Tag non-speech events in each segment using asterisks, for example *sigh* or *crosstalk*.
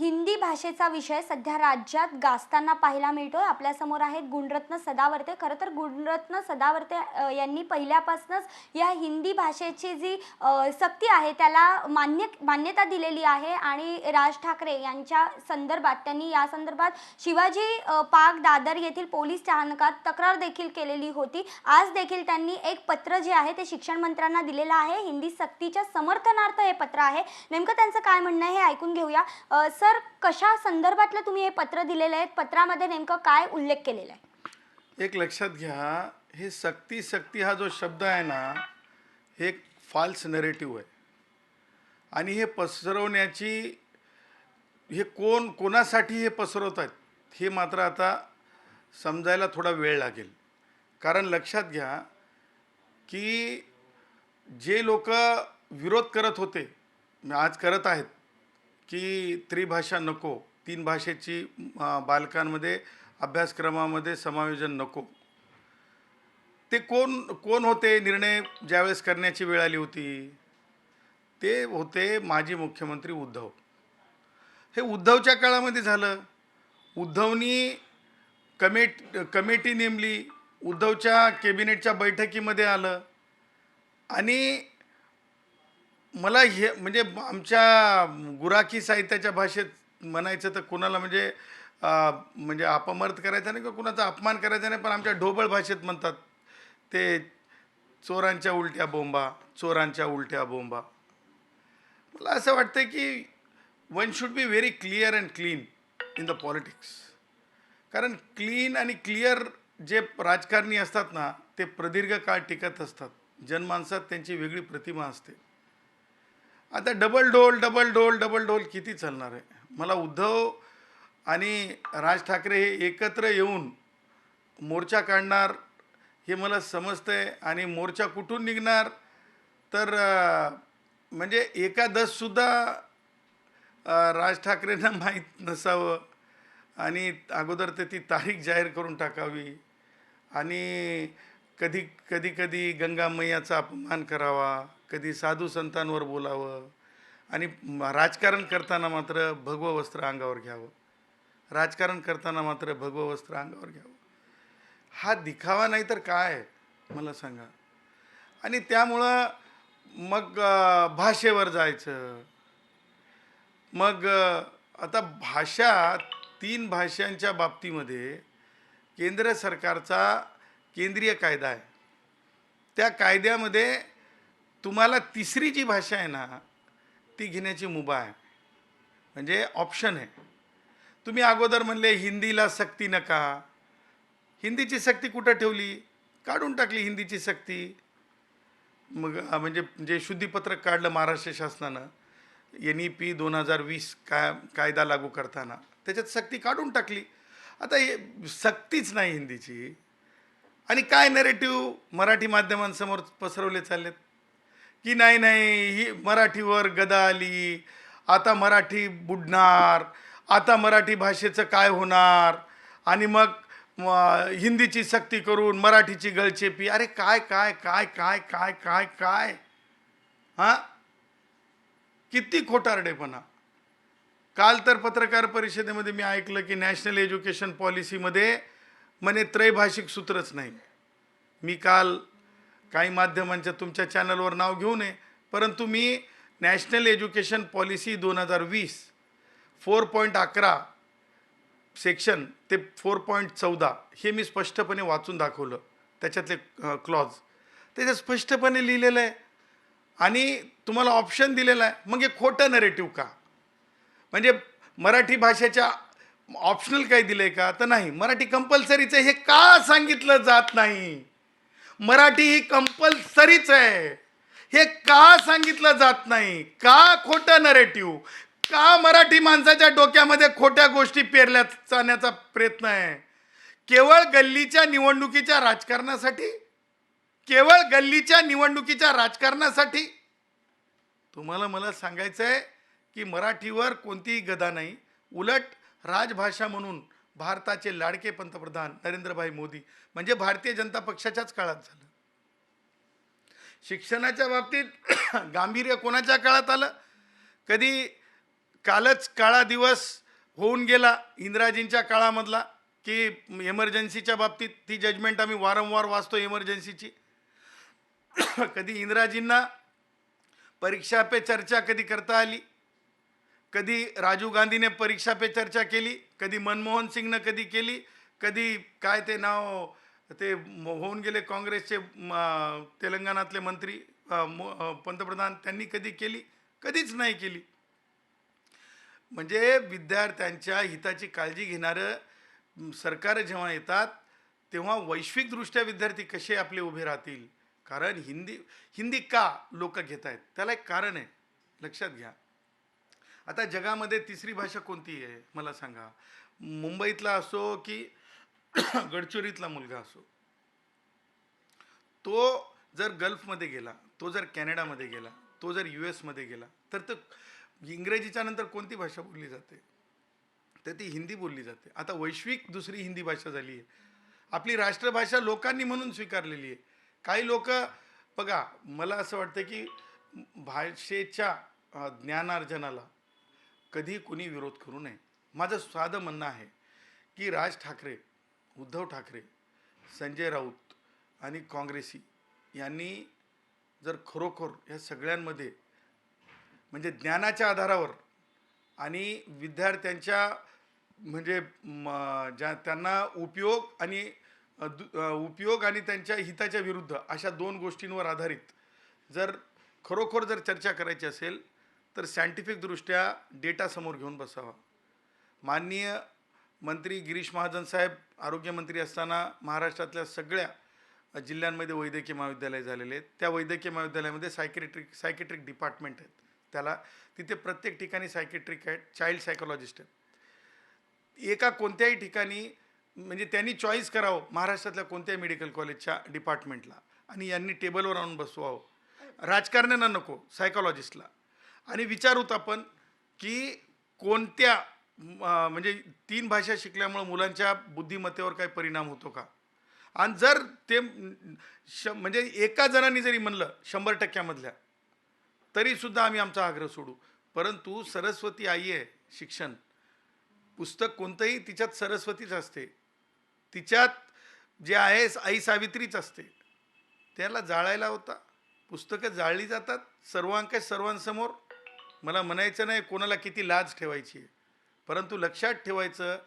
हिंदी भाषेचा विषय सध्या राज्यात गाजताना पाहायला मिळतोय. आपल्यासमोर आहेत गुणरत्न सदावर्ते. खरं तर गुणरत्न सदावर्ते यांनी पहिल्यापासूनच या हिंदी भाषेची जी सक्ती आहे त्याला मान्य मान्यता दिलेली आहे आणि राज ठाकरे यांच्या संदर्भात त्यांनी या संदर्भात शिवाजी अ, पार्क दादर येथील पोलीस स्थानकात तक्रार देखील केलेली होती. आज देखील त्यांनी एक पत्र जे आहे ते शिक्षण मंत्र्यांना दिलेलं आहे. हिंदी सक्तीच्या समर्थनार्थ हे पत्र आहे. नेमकं त्यांचं काय म्हणणं आहे हे ऐकून घेऊया. सर तर कशा संदर्भातलं तुम्ही हे पत्र दिलेलं आहे? पत्रामध्ये नेमकं काय उल्लेख केलेला आहे? एक लक्षात घ्या हे सक्ती सक्ती हा जो शब्द आहे ना हे एक फॉल्स नरेटिव्ह आहे. आणि हे पसरवण्याची हे कोण कोणासाठी हे पसरवत आहेत हे मात्र आता समजायला थोडा वेळ लागेल. कारण लक्षात घ्या की जे लोक विरोध करत होते आज करत आहेत की त्रिभाषा नको तीन भाषेची बालकांमध्ये अभ्यासक्रमामध्ये समायोजन नको. ते कोण कोण होते निर्णय ज्यावेळेस करण्याची वेळ आली होती? ते होते माजी मुख्यमंत्री उद्धव. हे उद्धवच्या काळामध्ये झालं. उद्धवनी कमेट कमिटी नेमली. उद्धवच्या कॅबिनेटच्या बैठकीमध्ये आलं. आणि मला हे म्हणजे आमच्या गुराखी साहित्याच्या भाषेत म्हणायचं तर कुणाला म्हणजे म्हणजे अपमर्थ करायचा नाही किंवा कुणाचा अपमान करायचा नाही पण आमच्या ढोबळ भाषेत म्हणतात ते चोरांच्या उलट्या बोंबा चोरांच्या उलट्या बोंबा. मला असं वाटतं की one should be very clear and clean in the politics कारण क्लीन आणि क्लिअर जे राजकारणी असतात ना ते प्रदीर्घ काळ टिकत असतात. जनमानसात त्यांची वेगळी प्रतिमा असते. आता डबल डोल डबल डोल डबल डोल किती चालणार आहे? मला उद्धव आणि राज ठाकरे हे एकत्र येऊन मोर्चा काढणार हे मला समजतं आहे आणि मोर्चा कुठून निघणार? तर म्हणजे एकादशसुद्धा राज ठाकरेंना माहीत नसावं आणि अगोदर ते ती तारीख जाहीर करून टाकावी आणि कधी कधी कधी गंगा मैयाचा अपमान करावा. कधी साधू संतांवर बोलावं आणि राजकारण करताना मात्र भगवं वस्त्र अंगावर घ्यावं. राजकारण करताना मात्र भगवं वस्त्र अंगावर घ्यावं. हा दिखावा नाही तर काय मला सांगा. आणि त्यामुळं मग भाषेवर जायचं. मग आता भाषा तीन भाषांच्या बाबतीमध्ये केंद्र सरकारचा केंद्रीय कायदा आहे. त्या कायद्यामध्ये तुम्हाला तिसरी जी भाषा आहे ना ती घेण्याची मुभा आहे. म्हणजे ऑप्शन आहे. तुम्ही अगोदर म्हणले हिंदीला सक्ती नका. हिंदीची सक्ती कुठं ठेवली? काढून टाकली हिंदीची सक्ती. मग म्हणजे जे शुद्धीपत्रक काढलं महाराष्ट्र शासनानं एन ई पी दोन हजार वीस काय कायदा लागू करताना त्याच्यात सक्ती काढून टाकली. आता हे सक्तीच नाही हिंदीची. आणि काय नरेटिव्ह मराठी माध्यमांसमोर पसरवले चाललेत? की नाही नाही ही मराठीवर गदा आली आता मराठी बुडणार आता मराठी भाषेचं काय होणार? आणि मग हिंदीची सक्ती करून मराठीची गळचेपी. अरे काय काय काय काय काय काय काय? हां? किती खोटारडेपणा. काल तर पत्रकार परिषदेमध्ये मी ऐकलं की नॅशनल एज्युकेशन पॉलिसीमध्ये म्हणे त्रैभाषिक सूत्रच नाही. मी काल काही माध्यमांच्या तुमच्या चॅनलवर नाव घेऊ नये. परंतु मी नॅशनल एज्युकेशन पॉलिसी दोन हजार वीस फोर पॉईंट अकरा सेक्शन ते फोर पॉईंट चौदा हे मी स्पष्टपणे वाचून दाखवलं. त्याच्यातले क्लॉज त्याच्यात स्पष्टपणे लिहिलेलं आहे. आणि तुम्हाला ऑप्शन दिलेला आहे. मग हे खोटं नरेटिव्ह का? म्हणजे मराठी भाषेच्या ऑप्शनल काही दिलं आहे का? तर नाही. मराठी कंपल्सरीचं हे का सांगितलं जात नाही? मराठी ही कंपल्सरीच आहे. हे का सांगितलं जात नाही? का खोटं नरेटिव्ह का मराठी माणसाच्या डोक्यामध्ये खोट्या गोष्टी पेरल्या जाण्याचा प्रयत्न आहे? केवळ गल्लीच्या निवडणुकीच्या राजकारणासाठी? केवळ गल्लीच्या निवडणुकीच्या राजकारणासाठी? तुम्हाला मला सांगायचं आहे की मराठीवर कोणतीही गदा नाही. उलट राजभाषा म्हणून भारताचे लाडके पंतप्रधान नरेंद्रभाई मोदी. म्हणजे भारतीय जनता पक्षाच्याच काळात झालं. शिक्षणाच्या बाबतीत *clears throat* गांभीर्य कोणाच्या काळात आलं? कधी कालच काळा दिवस होऊन गेला इंदिराजींच्या काळामधला की एमर्जन्सीच्या बाबतीत ती जजमेंट आम्ही वारंवार वाचतो एमर्जन्सीची *clears throat* कधी इंदिराजींना परीक्षा पे चर्चा कधी करता आली? कधी राजीव गांधीने परीक्षा पे चर्चा केली कधी मनमोहन सिंगनं कधी केली कधी काय ते नाव ते होऊन गेले काँग्रेसचे तेलंगणातले मंत्री पंतप्रधान त्यांनी कधी केली? कधीच नाही केली. म्हणजे विद्यार्थ्यांच्या हिताची काळजी घेणारं सरकार जेव्हा येतात तेव्हा वैश्विकदृष्ट्या विद्यार्थी कसे आपले उभे राहतील? कारण हिंदी हिंदी का लोक घेत आहेत त्याला एक कारण आहे. लक्षात घ्या. आता जगामध्ये तिसरी भाषा कोणती आहे? मला सांगा. मुंबईतला असो की *clears throat* गडचिरोलीतला मुलगा असो. तो जर गल्फमध्ये गेला तो जर कॅनडामध्ये गेला तो जर यू एसमध्ये गेला तर तो इंग्रजीच्या नंतर कोणती भाषा बोलली जाते? तर ती हिंदी बोलली जाते. आता वैश्विक दुसरी हिंदी भाषा झाली आहे. आपली राष्ट्रभाषा लोकांनी म्हणून स्वीकारलेली आहे. काही लोक बघा मला असं वाटतं की भाषेच्या ज्ञानार्जनाला कधी कुणी विरोध करू नये. माझं साधं म्हणणं आहे की राज ठाकरे उद्धव ठाकरे संजय राऊत आणि काँग्रेसी यांनी जर खरोखर या सगळ्यांमध्ये म्हणजे ज्ञानाच्या आधारावर आणि विद्यार्थ्यांच्या म्हणजे म, ज्या त्यांना उपयोग आणि दु- उपयोग आणि त्यांच्या हिताच्या विरुद्ध अशा दोन गोष्टींवर आधारित जर खरोखर जर चर्चा करायची असेल तर सायंटिफिकदृष्ट्या डेटा समोर घेऊन बसावा. माननीय मंत्री गिरीश महाजन साहेब आरोग्यमंत्री असताना महाराष्ट्रातल्या सगळ्या जिल्ह्यांमध्ये वैद्यकीय महाविद्यालय झालेले आहेत. त्या वैद्यकीय महाविद्यालयामध्ये सायकेट्रिक सायकेट्रिक डिपार्टमेंट आहेत. त्याला तिथे प्रत्येक ठिकाणी सायकेट्रिक आहेत चाइल्ड सायकोलॉजिस्ट आहेत. एका कोणत्याही ठिकाणी म्हणजे त्यांनी चॉईस करावं महाराष्ट्रातल्या कोणत्याही मेडिकल कॉलेजच्या डिपार्टमेंटला आणि यांनी टेबलवर आणून बसवावं. राजकारण्यांना नको सायकोलॉजिस्टला आणि विचारूत आपण की कोणत्या म्हणजे तीन भाषा शिकल्यामुळं मुलांच्या बुद्धिमत्तेवर काही परिणाम होतो का? आणि जर ते श म्हणजे एका जणांनी जरी म्हणलं शंभर टक्क्यामधल्या तरीसुद्धा आम्ही आमचा आग्रह सोडू. परंतु सरस्वती आई आहे शिक्षण. पुस्तक कोणतंही तिच्यात सरस्वतीच असते. तिच्यात जे आहे आई सावित्रीच असते. त्याला जाळायला होता. पुस्तकं जाळली जातात. सर्वांक सर्वांसमोर मला म्हणायचं नाही कोणाला किती लाज ठेवायची आहे. परंतु लक्षात ठेवायचं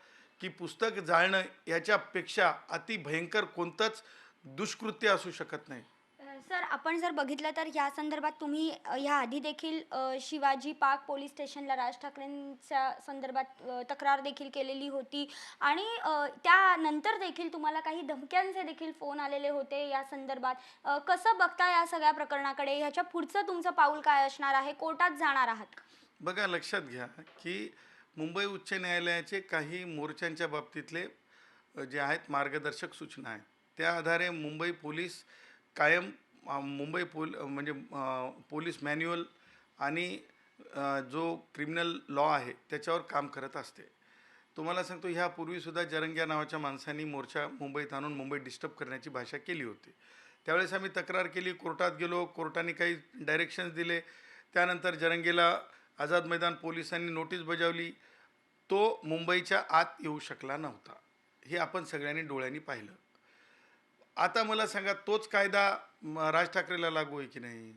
की पुस्तक जाळणं याच्यापेक्षा अति भयंकर कोणतंच दुष्कृत्य असू शकत नाही. सर आपण जर बघितलं तर या संदर्भात तुम्ही अ, ह्या आधी देखील अ, शिवाजी पार्क पोलीस स्टेशनला राज ठाकरेंच्या संदर्भात अ, तक्रार देखील केलेली होती. आणि अ, त्यानंतर देखील तुम्हाला काही धमक्यांचे देखील फोन आलेले होते या संदर्भात. अ, कसं बघता या सगळ्या प्रकरणाकडे? ह्याच्या पुढचं तुमचं पाऊल काय असणार आहे? कोर्टात जाणार आहात बघा लक्षात घ्या की मुंबई उच्च न्यायालयाचे काही मोर्चांच्या बाबतीतले अ, जे आहेत मार्गदर्शक सूचना आहेत. त्या आधारे मुंबई पोलीस कायम मुंबई पोल म्हणजे पोलीस मॅन्युअल आणि जो क्रिमिनल लॉ आहे त्याच्यावर काम करत असते. तुम्हाला सांगतो ह्यापूर्वीसुद्धा जरंग्या नावाच्या माणसांनी मोर्चा मुंबईत आणून मुंबई डिस्टर्ब करण्याची भाषा केली होती. त्यावेळेस आम्ही तक्रार केली कोर्टात गेलो कोर्टाने काही डायरेक्शन्स दिले. त्यानंतर जरंगेला आझाद मैदान पोलिसांनी नोटीस बजावली. तो मुंबईच्या आत येऊ शकला नव्हता. हे आपण सगळ्यांनी डोळ्यांनी पाहिलं. आता मला सांगा तोच कायदा राज ठाकरेला लागू आहे की नाही?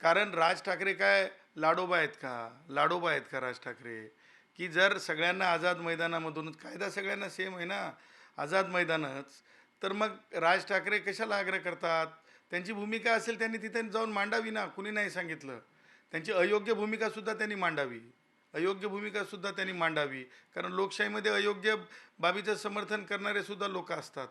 कारण राज ठाकरे काय लाडोबा आहेत का? लाडोबा आहेत का राज ठाकरे? की जर सगळ्यांना आझाद मैदानामधूनच कायदा सगळ्यांना सेम आहे ना? आझाद मैदानच. तर मग राज ठाकरे कशाला आग्रह करतात? त्यांची भूमिका असेल त्यांनी तिथे जाऊन मांडावी ना? कुणी नाही सांगितलं. त्यांची अयोग्य भूमिकासुद्धा त्यांनी मांडावी. अयोग्य भूमिकासुद्धा त्यांनी मांडावी. कारण लोकशाहीमध्ये अयोग्य बाबीचं समर्थन करणारे सुद्धा लोक असतात.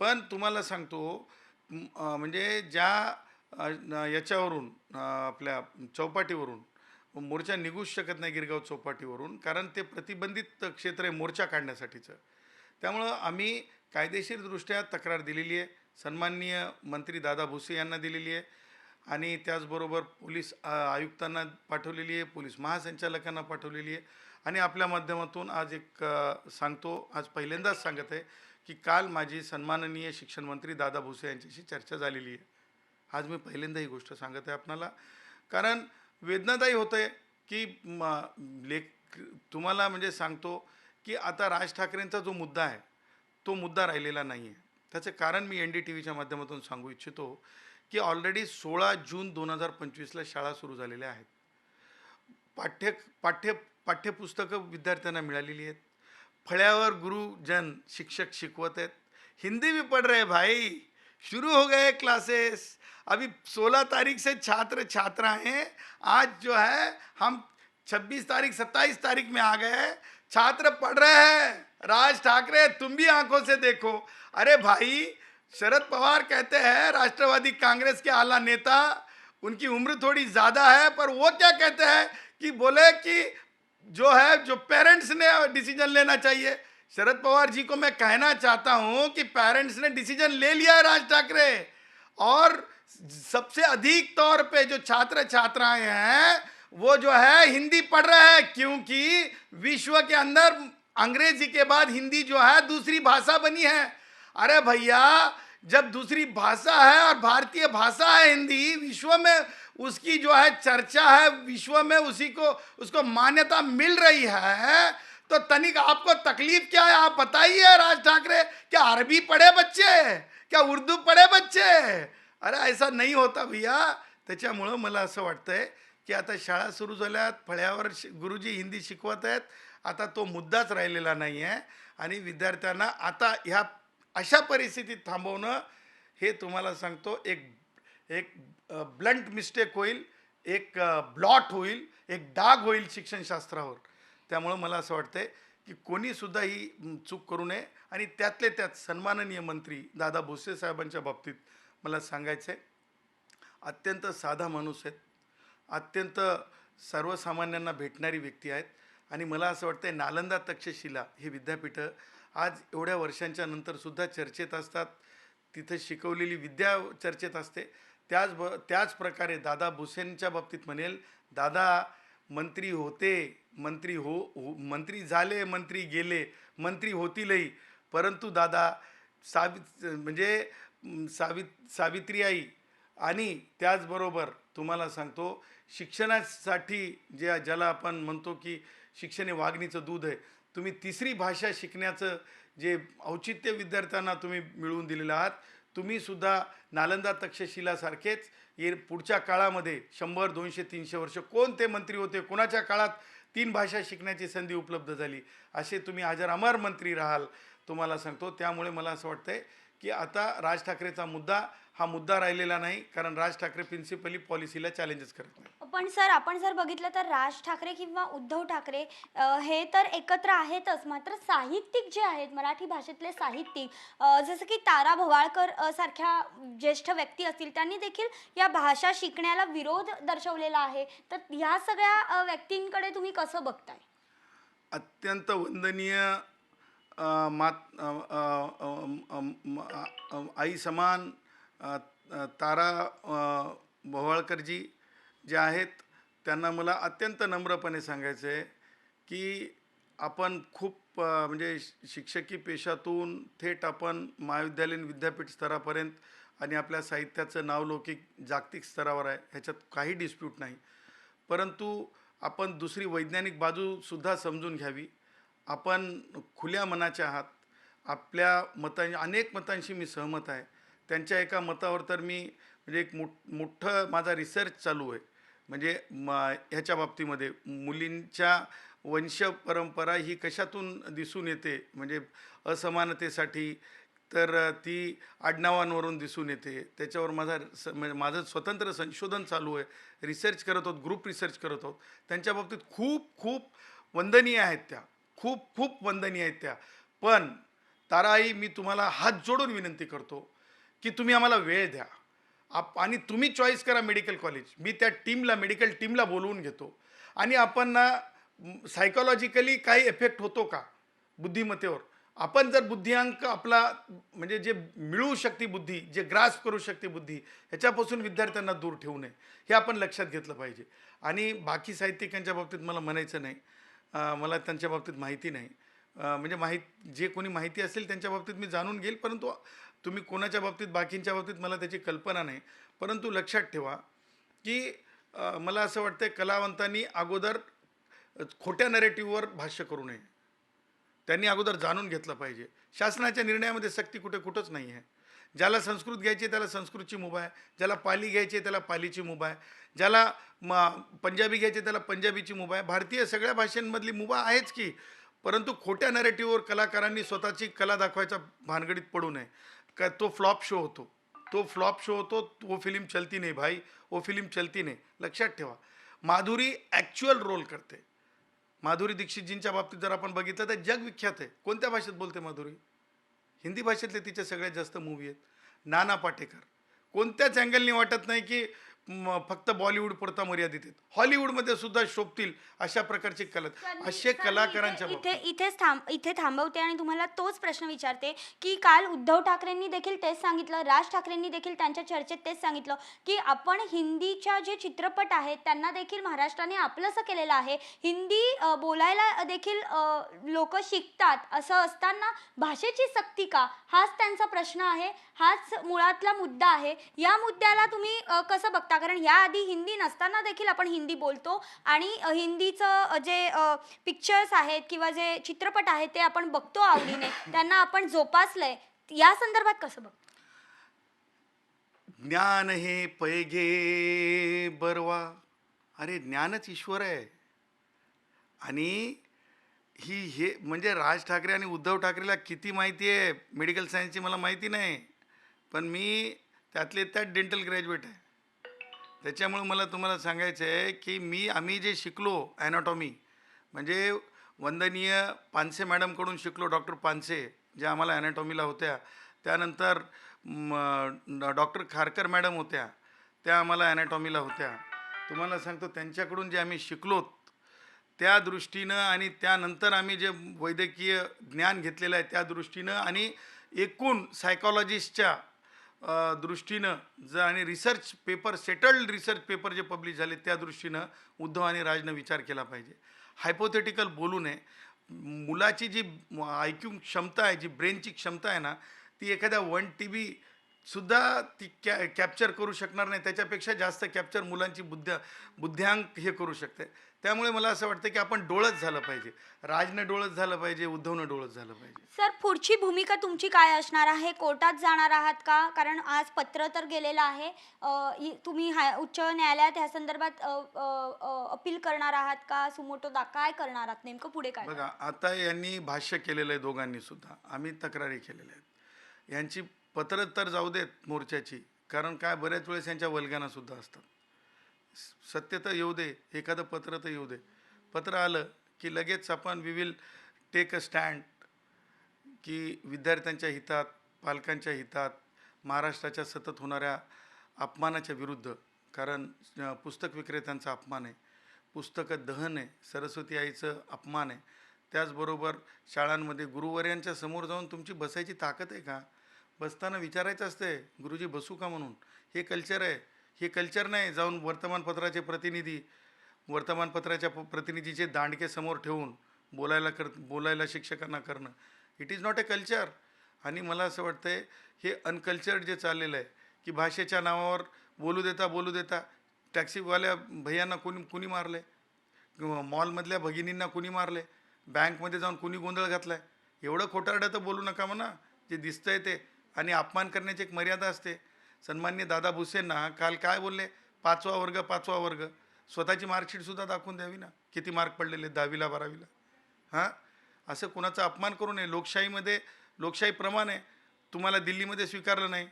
पण तुम्हाला सांगतो म्हणजे ज्या याच्यावरून आपल्या चौपाटीवरून मोर्चा निघूच शकत नाही गिरगाव चौपाटीवरून कारण ते प्रतिबंधित क्षेत्र आहे मोर्चा काढण्यासाठीचं. त्यामुळं आम्ही कायदेशीरदृष्ट्या तक्रार दिलेली आहे. सन्माननीय मंत्री दादा भुसे यांना दिलेली आहे. आणि त्याचबरोबर पोलीस आयुक्तांना पाठवलेली आहे पोलीस महासंचालकांना पाठवलेली आहे. आणि आपल्या माध्यमातून आज एक सांगतो आज पहिल्यांदाच सांगत आहे की काल माझी सन्माननीय शिक्षण मंत्री दादा भुसे यांच्याशी चर्चा झालेली आहे. आज मी पहिल्यांदा ही गोष्ट सांगत आहे आपणाला. कारण वेदनादायी होतं आहे की म, लेख तुम्हाला म्हणजे सांगतो की आता राज ठाकरेंचा जो मुद्दा आहे तो मुद्दा राहिलेला नाही आहे त्याचं कारण मी एन डी टी व्हीच्या माध्यमातून सांगू इच्छितो की ऑलरेडी सोळा जून दोन हजार पंचवीसला शाळा सुरू झालेल्या आहेत. पाठ्य पाठ्य पाठ्यपुस्तकं विद्यार्थ्यांना मिळालेली आहेत. फळ्यावर गुरुजन शिक्षक शिकवत आहेत. हिंदी भी पढ़ रहे भाई. शुरू हो गए क्लासेस अभी 16 तारीख से छात्र छात्रा हैं. आज जो है, हम 26 तारीख 27 तारीख में आ गए छात्र पढ़ रहे हैं. राज ठाकरे, तुम भी आँखों से देखो. अरे भाई, शरद पवार कहते हैं, राष्ट्रवादी कांग्रेस के आला नेता, उनकी उम्र थोड़ी ज़्यादा है, पर वो क्या कहते हैं कि बोले कि जो है, जो पेरेंट्स ने डिसीज़न लेना चाहिए। शरद पवार जी को मैं कहना चाहता हूँ कि पेरेंट्स ने डिसीज़न ले लिया है राज ठाकरे। और सबसे अधिक तौर पे जो छात्र छात्राएँ हैं, वो जो है, हिंदी पढ़ रहे हैं, क्योंकि विश्व के अंदर अंग्रेज़ी के बाद हिंदी जो है, दूसरी भाषा बनी है। अरे भैया, जब दूसरी भाषा है और भारतीय भाषा है हिंदी, विश्व में उसकी जो है चर्चा है विश्व में उसी को उसको मान्यता मिल रही है तो तनिक आपको तकलीफ क्या है? आप बताइए राज ठाकरे क्या अरबी पढ़े बच्चे? क्या उर्दू पढ़े बच्चे? अरे ऐसा नाही होता भैया। त्याच्यामुळं मला असं वाटतंय की आता शाळा सुरू झाल्यात फळ्यावर शि- गुरुजी हिंदी शिकवत आहेत. आता तो मुद्दाच राहिलेला नाही आहे आणि विद्यार्थ्यांना आता ह्या अशा परिस्थितीत थांबवणं हे तुम्हाला सांगतो एक एक ब्लंट मिस्टेक होईल एक ब्लॉट होईल एक डाग होईल शिक्षणशास्त्रावर. त्यामुळं मला असं वाटतंय की कोणीसुद्धा ही चूक करू नये आणि त्यातले त्यात सन्माननीय मंत्री दादा भोसे साहेबांच्या बाबतीत मला सांगायचं आहे अत्यंत साधा माणूस आहेत. अत्यंत सर्वसामान्यांना भेटणारी व्यक्ती आहेत. आणि मला असं वाटतं नालंदा तक्षशिला हे विद्यापीठं आज एवढ्या वर्षांच्या नंतरसुद्धा चर्चेत असतात. तिथं शिकवलेली विद्या चर्चेत असते. त्याच ब त्याच प्रकारे दादा भुसेंच्या बाबतीत म्हणेल दादा मंत्री होते मंत्री हो हो मंत्री झाले मंत्री गेले मंत्री होतीलही परंतु दादा सावित म्हणजे सावि सावित सावित्री आई आणि त्याचबरोबर तुम्हाला सांगतो शिक्षणासाठी ज्या ज्याला आपण म्हणतो की शिक्षण हे वाघणीचं दूध आहे तुम्ही तिसरी भाषा शिकण्याचं जे औचित्य विद्यार्थ्यांना तुम्ही मिळवून दिलेलं आहात तुम्ही सुद्धा नालंदा तक्षशिलासारखेच ये पुढच्या काळामध्ये शंभर दोनशे तीनशे वर्ष कोणते मंत्री होते कोणाच्या काळात तीन भाषा शिकण्याची संधी उपलब्ध झाली असे तुम्ही आजार अमर मंत्री राहाल तुम्हाला सांगतो. त्यामुळे मला असं वाटतंय की आता राज ठाकरेचा मुद्दा हा मुद्दा राहिलेला नाही कारण राज ठाकरे प्रिन्सिपली पॉलिसीला चॅलेंजेस करत नाही पण सर आपण जर बघितलं तर राज ठाकरे किंवा उद्धव ठाकरे अ, हे तर एकत्र आहेतच मात्र साहित्यिक जे आहेत मराठी भाषेतले साहित्यिक अ, जसं की तारा भवाळकर अ, सारख्या ज्येष्ठ व्यक्ती असतील त्यांनी देखील या भाषा शिकण्याला विरोध दर्शवलेला आहे. तर ह्या सगळ्या अ, व्यक्तींकडे तुम्ही कसं बघताय? अत्यंत वंदनीय अ, मात अ, अ, अ, अ, म, अ, अ, आई समान तारा भोवाळकरजी जे आहेत त्यांना मला अत्यंत नम्रपणे सांगायचं आहे की आपण खूप म्हणजे शिक्षकी पेशातून थेट आपण महाविद्यालयीन विद्यापीठ स्तरापर्यंत आणि आपल्या साहित्याचं नावलौकिक जागतिक स्तरावर आहे ह्याच्यात काही डिस्प्यूट नाही. परंतु आपण दुसरी वैज्ञानिक बाजूसुद्धा समजून घ्यावी. आपण खुल्या मनाचे आहात. आपल्या मतां अनेक मतांशी मी सहमत आहे. त्यांच्या एका मतावर तर मी म्हणजे एक मोठ मोठं माझा रिसर्च चालू आहे. म्हणजे म ह्याच्या बाबतीमध्ये मुलींच्या वंश परंपरा ही कशातून दिसून येते? म्हणजे असमानतेसाठी तर ती आडनावांवरून दिसून येते. त्याच्यावर माझा स म्हणजे माझं स्वतंत्र संशोधन चालू आहे. रिसर्च करत आहोत ग्रुप रिसर्च करत आहोत. त्यांच्या बाबतीत खूप खूप वंदनीय आहेत त्या. खूप खूप वंदनीय आहेत त्या. पण ताराई मी तुम्हाला हात जोडून विनंती करतो की तुम्ही आम्हाला वेळ द्या. आप आणि तुम्ही चॉईस करा मेडिकल कॉलेज मी त्या टीमला मेडिकल टीमला बोलवून घेतो. आणि आपण ना सायकोलॉजिकली काही इफेक्ट होतो का? बुद्धिमत्तेवर. आपण जर बुद्धिअंक आपला म्हणजे जे मिळू शकते बुद्धी जे ग्रास करू शकते बुद्धी ह्याच्यापासून विद्यार्थ्यांना दूर ठेवू नये. हे आपण लक्षात घेतलं पाहिजे. आणि बाकी साहित्यिकांच्या बाबतीत मला म्हणायचं नाही. मला त्यांच्या बाबतीत माहिती नाही. म्हणजे माहीत जे कोणी माहिती असेल त्यांच्या बाबतीत मी जाणून घेईल परंतु तुम्ही कोणाच्या बाबतीत बाकींच्या बाबतीत मला त्याची कल्पना नाही. परंतु लक्षात ठेवा की मला असं वाटतं कलावंतांनी अगोदर खोट्या नरेटिव्हवर भाष्य करू नये. त्यांनी अगोदर जाणून घेतलं पाहिजे. शासनाच्या निर्णयामध्ये सक्ती कुठे कुठंच नाही आहे. ज्याला संस्कृत घ्यायची आहे त्याला संस्कृतची मुभा आहे. ज्याला पाली घ्यायची आहे त्याला पालीची मुभा आहे. ज्याला म पंजाबी घ्यायची त्याला पंजाबीची मुभा आहे. भारतीय सगळ्या भाषांमधली मुभा आहेच की परंतु खोट्या नरेटिव्हवर कलाकारांनी स्वतःची कला दाखवायचा भानगडीत पडू नये. का तो फ्लॉप शो होतो. तो फ्लॉप शो होतो वो फिल्म चलती नाही भाई वो फिल्म चलती नाही. लक्षात ठेवा. माधुरी ॲक्च्युअल रोल करते. माधुरी दीक्षितजींच्या बाबतीत जर आपण बघितलं तर जगविख्यात आहे. कोणत्या भाषेत बोलते माधुरी? हिंदी भाषेतले तिच्या सगळ्यात जास्त मूवी आहेत. नाना पाटेकर. कोणत्याच अँगलनी वाटत नाही की फक्त बॉलिवूड पुरता मर्यादित आहेत. हॉलिवूडमध्ये सुद्धा शोभतील अशा प्रकारचे कला असे कलाकारांच्या इथे इथेच थांब इथे थांबवते आणि तुम्हाला तोच प्रश्न विचारते की काल उद्धव ठाकरेंनी देखील तेच सांगितलं राज ठाकरेंनी देखील त्यांच्या चर्चेत तेच सांगितलं की आपण हिंदीच्या जे चित्रपट आहेत त्यांना देखील महाराष्ट्राने आपलंसं केलेलं आहे. हिंदी बोलायला देखील लोक शिकतात. असं असताना भाषेची सक्ती का? हाच त्यांचा प्रश्न आहे. हाच मुळातला मुद्दा आहे. या मुद्द्याला तुम्ही कसं बघता? कारण याआधी हिंदी नसताना देखील आपण हिंदी बोलतो आणि हिंदीचं जे पिक्चर्स आहेत किंवा जे चित्रपट आहेत ते आपण बघतो आवडीने त्यांना आपण जोपासलंय. या संदर्भात कसं बघतो? ज्ञान हे पैगे बरवा. अरे ज्ञानच ईश्वर आहे. आणि ही हे म्हणजे राज ठाकरे आणि उद्धव ठाकरेला किती माहिती आहे? मेडिकल सायन्सची मला माहिती नाही. पण मी त्यातले त्यात डेंटल ग्रॅज्युएट आहे. त्याच्यामुळे मला तुम्हाला सांगायचं आहे की मी आम्ही जे शिकलो ॲनाटॉमी म्हणजे वंदनीय पानसे मॅडमकडून शिकलो डॉक्टर पानसे ज्या आम्हाला ॲनाटॉमीला होत्या. त्यानंतर डॉक्टर खारकर मॅडम होत्या त्या आम्हाला ॲनाटॉमीला होत्या. तुम्हाला सांगतो त्यांच्याकडून जे आम्ही शिकलो त्या दृष्टीनं आणि त्यानंतर आम्ही जे वैद्यकीय ज्ञान घेतलेलं आहे त्या दृष्टीनं आणि एकूण सायकॉलॉजिस्टच्या दृष्टीनं जर आणि research paper settled research paper जे पब्लिश झाले त्या दृष्टीनं उद्धव आणि राजनं विचार केला पाहिजे. हायपोथेटिकल बोलू नये. मुलाची जी ऐक्यू क्षमता आहे जी ब्रेनची क्षमता आहे ना ती एखाद्या वन टी बी सुद्धा ती कॅ कॅप्चर करू शकणार नाही. त्याच्यापेक्षा जास्त कॅप्चर मुलांची बुद्ध्या बुद्ध्यांक हे करू शकते. त्यामुळे मला असं वाटतं की आपण डोळत झालं पाहिजे. राजनं डोळत झालं पाहिजे उद्धवनं डोळत झालं पाहिजे. सर पुढची भूमिका तुमची काय असणार आहे? कोर्टात जाणार आहात का? कारण आज पत्र तर गेलेलं आहे. अ, इ- तुम्ही हाय उच्च न्यायालयात ह्या संदर्भात अपील करणार आहात का? सुमोटो दा काय करणार आहात? नेमकं पुढे काय बघा आता यांनी भाष्य केलेलं आहे दोघांनी सुद्धा आम्ही तक्रारी केलेल्या आहेत. यांची पत्र तर जाऊ देत मोर्चाची कारण काय बऱ्याच वेळेस यांच्या वल्गणासुद्धा असतात स- सत्य तर येऊ दे एखादं पत्र तर येऊ दे. पत्र आलं की लगेच आपण we will take a stand की विद्यार्थ्यांच्या हितात पालकांच्या हितात महाराष्ट्राच्या सतत होणाऱ्या अपमानाच्या विरुद्ध कारण पुस्तक विक्रेत्यांचा अपमान आहे. पुस्तकं दहन आहे सरस्वती आईचं अपमान आहे. त्याचबरोबर शाळांमध्ये गुरुवर्यांच्या समोर जाऊन तुमची बसायची ताकद आहे का? बसताना विचारायचं असते गुरुजी बसू का म्हणून? हे कल्चर आहे. हे कल्चर नाही जाऊन वर्तमानपत्राचे प्रतिनिधी वर्तमानपत्राच्या प- प्रतिनिधीचे दांडके समोर ठेवून बोलायला कर बोलायला शिक्षकांना करणं. It is not a culture आणि मला असं वाटतं आहे हे अनकल्चर्ड जे चाललेलं आहे की भाषेच्या नावावर बोलू देता बोलू देता टॅक्सीवाल्या भैयांना कोणी कुणी मारले किंवा मॉलमधल्या भगिनींना कुणी मारले बँकमध्ये जाऊन कुणी गोंधळ घातला आहे एवढं खोटारडं तर बोलू नका म्हणा. जे दिसतंय ते. आणि अपमान करण्याची एक मर्यादा असते. सन्मान्य दादा भुसेंना काल काय बोलले? पाचवा वर्ग पाचवा वर्ग. स्वतःची मार्कशीटसुद्धा दाखवून द्यावी ना? किती मार्क पडलेले? दहावीला बारावीला. हां? असं कोणाचा अपमान करू नये. लोकशाहीमध्ये लोकशाहीप्रमाणे तुम्हाला दिल्लीमध्ये स्वीकारलं नाही.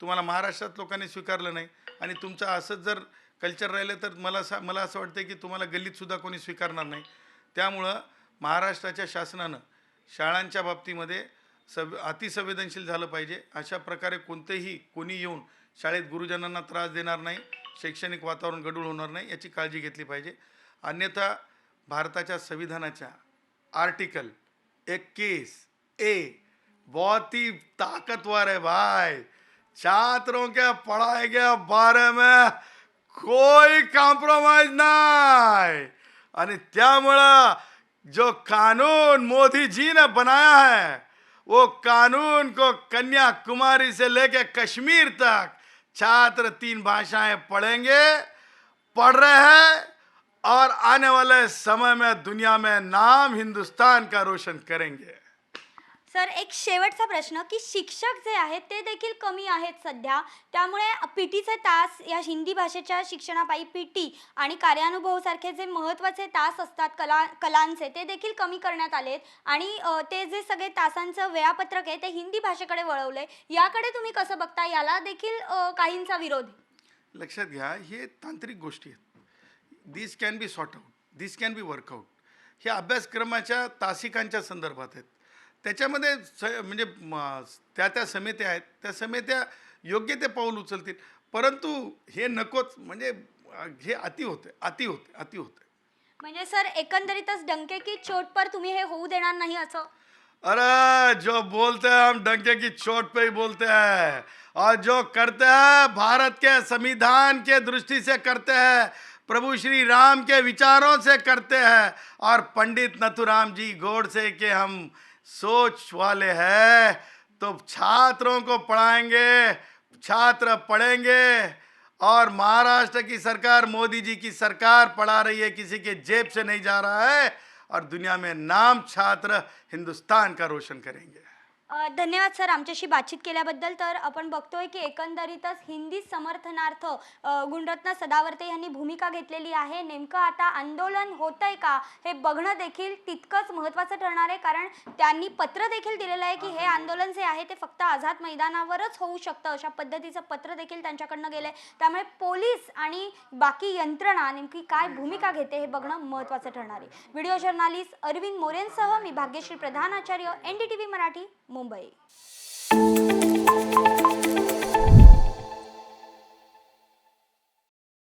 तुम्हाला महाराष्ट्रात लोकांनी स्वीकारलं नाही. आणि तुमचं असंच जर कल्चर राहिलं तर मला सा मला असं वाटतं की तुम्हाला गल्लीतसुद्धा कोणी स्वीकारणार नाही. त्यामुळं महाराष्ट्राच्या शासनानं शाळांच्या बाबतीमध्ये सव अतिसंवेदनशील झालं पाहिजे. अशा प्रकारे कोणतेही कोणी येऊन शाळेत गुरुजनांना त्रास देणार नाही शैक्षणिक वातावरण गडूळ होणार नाही याची काळजी घेतली पाहिजे. अन्यथा भारताच्या संविधानाच्या आर्टिकल इक्कीस ए बहुत ही ताकतवर है भाई. छात्रों के पढ़ाई के बारे में कोई कॉम्प्रोमाइज नाही. आणि त्यामुळं जो कानून मोदी जी ने बनाया है वो कानून को कन्याकुमारी से लेकर कश्मीर तक छात्र तीन भाषाएँ पढ़ेंगे, पढ़ रहे हैं और आने वाले समय में दुनिया में नाम हिंदुस्तान का रोशन करेंगे। सर एक शेवटचा प्रश्न की शिक्षक जे आहेत ते देखील कमी आहेत सध्या. त्यामुळे पी टीचे तास या हिंदी भाषेच्या शिक्षणापायी पी टी आणि कार्यानुभवसारखे जे महत्त्वाचे तास असतात कला कलांचे ते देखील कमी करण्यात आलेत. आणि ते जे सगळे तासांचं वेळापत्रक आहे ते हिंदी भाषेकडे वळवलंय. याकडे तुम्ही कसं बघता? याला देखील काहींचा विरोध लक्षात घ्या हे तांत्रिक गोष्टी आहेत. This can be sort out this can be work out हे अभ्यासक्रमाच्या तासिकांच्या संदर्भात आहेत. त्याच्यामध्ये स म्हणजे त्या त्या समित्या आहेत. त्या समित्या योग्य ते पाऊल उचलतील. परंतु हे नकोच म्हणजे हे अति होते अति होते अति होते म्हणजे सर एकंदरीतच डंके की चोट पर तुम्ही हे होऊ देणार नाही असं? अरे जो बोलते हैं हम डंके की चोट पे ही बोलते हैं और जो करते हैं भारत के संविधान के दृष्टि से करते हैं प्रभु श्री राम के विचारों से करते हैं और पंडित नथुराम जी गोडसे के हम सोच वाले हैं तो छात्रों को पढ़ाएँगे, छात्र पढ़ेंगे। और महाराष्ट्र की सरकार, मोदी जी की सरकार पढ़ा रही है, किसी के जेब से नहीं जा रहा है। और दुनिया में नाम छात्र हिंदुस्तान का रोशन करेंगे। अ, धन्यवाद सर आमच्याशी बातचीत केल्याबद्दल. तर आपण बघतोय की एकंदरीतच हिंदी समर्थनार्थ अ, गुणरत्न सदावर्ते यांनी भूमिका घेतलेली आहे. नेमकं आता आंदोलन होतंय का हे बघणं देखील तितकंच महत्त्वाचं ठरणार आहे. कारण त्यांनी पत्र देखील दिलेलं आहे की हे. आंदोलन जे आहे ते फक्त आझाद मैदानावरच होऊ शकतं. अशा पद्धतीचं पत्र देखील त्यांच्याकडनं गेलंय. त्यामुळे पोलीस आणि बाकी यंत्रणा नेमकी काय भूमिका घेते हे बघणं महत्त्वाचं ठरणार आहे. व्हिडिओ जर्नालिस्ट अरविंद मोरेंसह मी Bhagyashree Pradhan Acharya N D T V Marathi Mumbai. Mumbai.